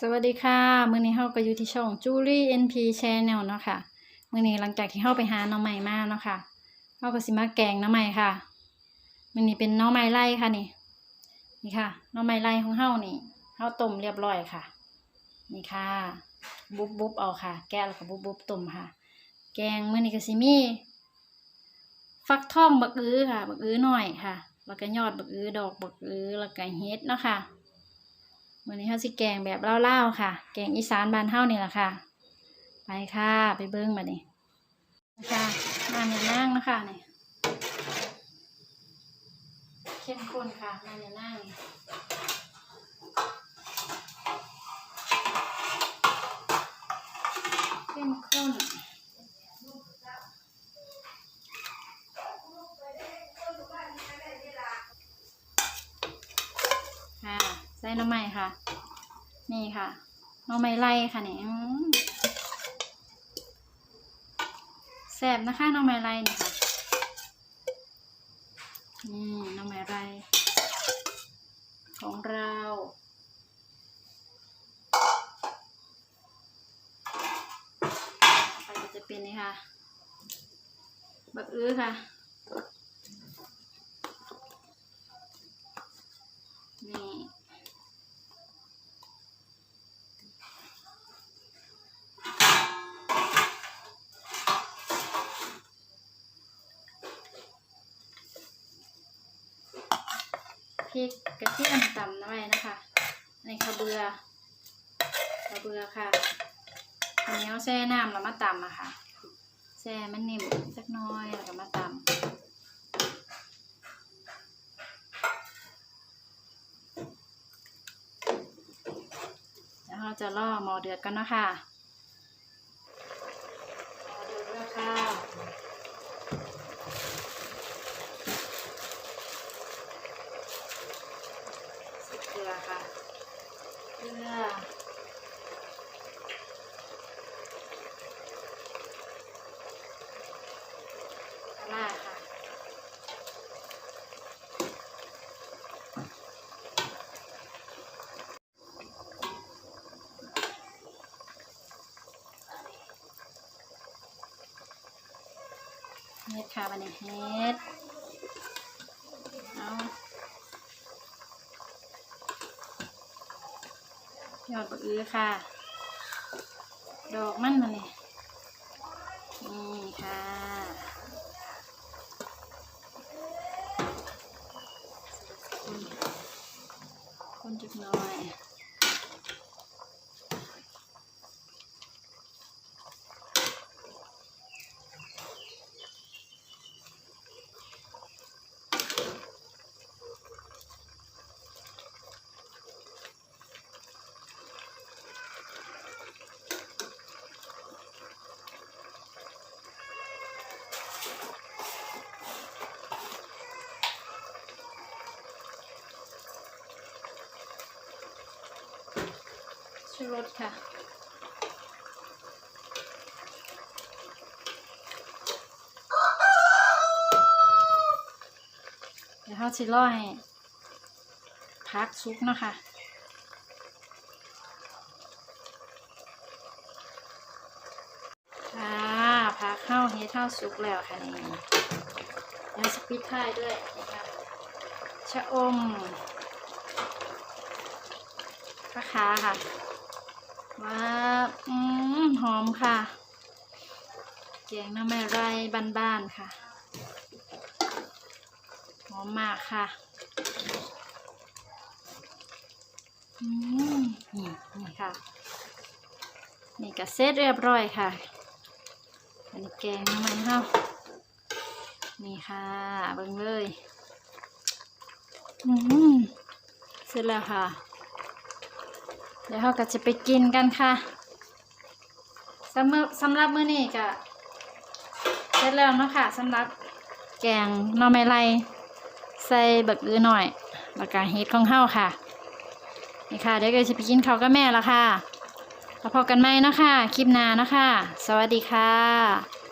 สวัสดีค่ะ มื้อนี้เฮาก็อยู่ที่ช่อง Julie NP Channel เนาะค่ะ มื้อนี้หลังจากที่เฮาไปหาหน่อไม้มาเนาะค่ะเฮาก็สิมาแกงหน่อไม้ค่ะ มื้อนี้เป็นหน่อไม้ไล่ค่ะนี่ นี่ค่ะหน่อไม้ไล่ของเฮานี่เฮาต้มเรียบร้อยค่ะ นี่ค่ะ บุบบุบเอาค่ะ แกะแล้วก็บุบบุบต้มค่ะ แกงมื้อนี้ก็สิมี ฟักทองบักอื้อค่ะ บักอื้อหน่อยค่ะ แล้วก็ยอดบักอื้อดอกบักอื้อแล้วก็เฮ็ดเนาะค่ะ วันนี้เขาสิแกงแบบเล่าๆค่ะ แกงอีสานบ้านเฮานี่แหละค่ะ ไปค่ะ ไปเบิ้งมาดินะคะน้ำยานั่งนะคะนี่เข้มข้นค่ะน้ำยานั่งเข้มข้นค่ะใส่น้ำใหม่ค่ะ นี่ค่ะน้องไม้ไล่ค่ะเนี่อืมแซ่บนะคะน้องไม้ไล่นี่ค่ะนี่น้องไม้ไล่ของเราไปก็จะเป็นนี่ค่ะบักอื้อค่ะนี่ ริกกระเทียมตำน้ำไว้นะคะในข้าวเบือข้าวเบือค่ะอันนี้เอาแช่น้ำแล้วมาตำอะค่ะแช่มันนิ่มสักน้อยแล้วก็มาตำแล้วเราจะล่อหมอเดือดกันนะคะหมอเดือดแล้วค่ะ ใส่เกลือค่ะ เกลือปลาร้าค่ะ เฮ็ดค่ะบันนี้เฮ็ดเอายอดบักอื้อค่ะ ดอกมันมาเนี่ยนี่ค่ะคนคนจุกน่อย ชูรสค่ะ เดี๋ยวเขาชิล่อให้พักซุกนะคะค่ะพักเข้าเฮ็ดเข้าซุกแล้วค่ะนี่เดี๋ยวสปิดท้ายด้วยนะคะชะอมปลาคาค่ะ ว้าอืมหอมค่ะแกงน้ำไม่ไรบ้านๆค่ะ หอมมากค่ะอืมนี่นี่ค่ะ นี่ก็เสร็จเรียบร้อยค่ะ อันนี้แกงน้ำมันเฮานี่ค่ะเบิ่งเลย อืมเสร็จแล้วค่ะ ดี๋ยวเราก็จะไปกินกันค่ะสำหรับสำหรับมื้อนี้ก็เสร็จแล้วเนาะค่ะสำหรับแกงหน่อไม้ไล่ใส่บักอื้อหน่อยแล้วก็เฮ็ดของเฮาค่ะนี่ค่ะเดี๋ยวก็จะไปกินข้าวกับแม่ล้วค่ะแล้วพบกันใหม่นะคะคลิปหน้านะคะ สวัสดีค่ะ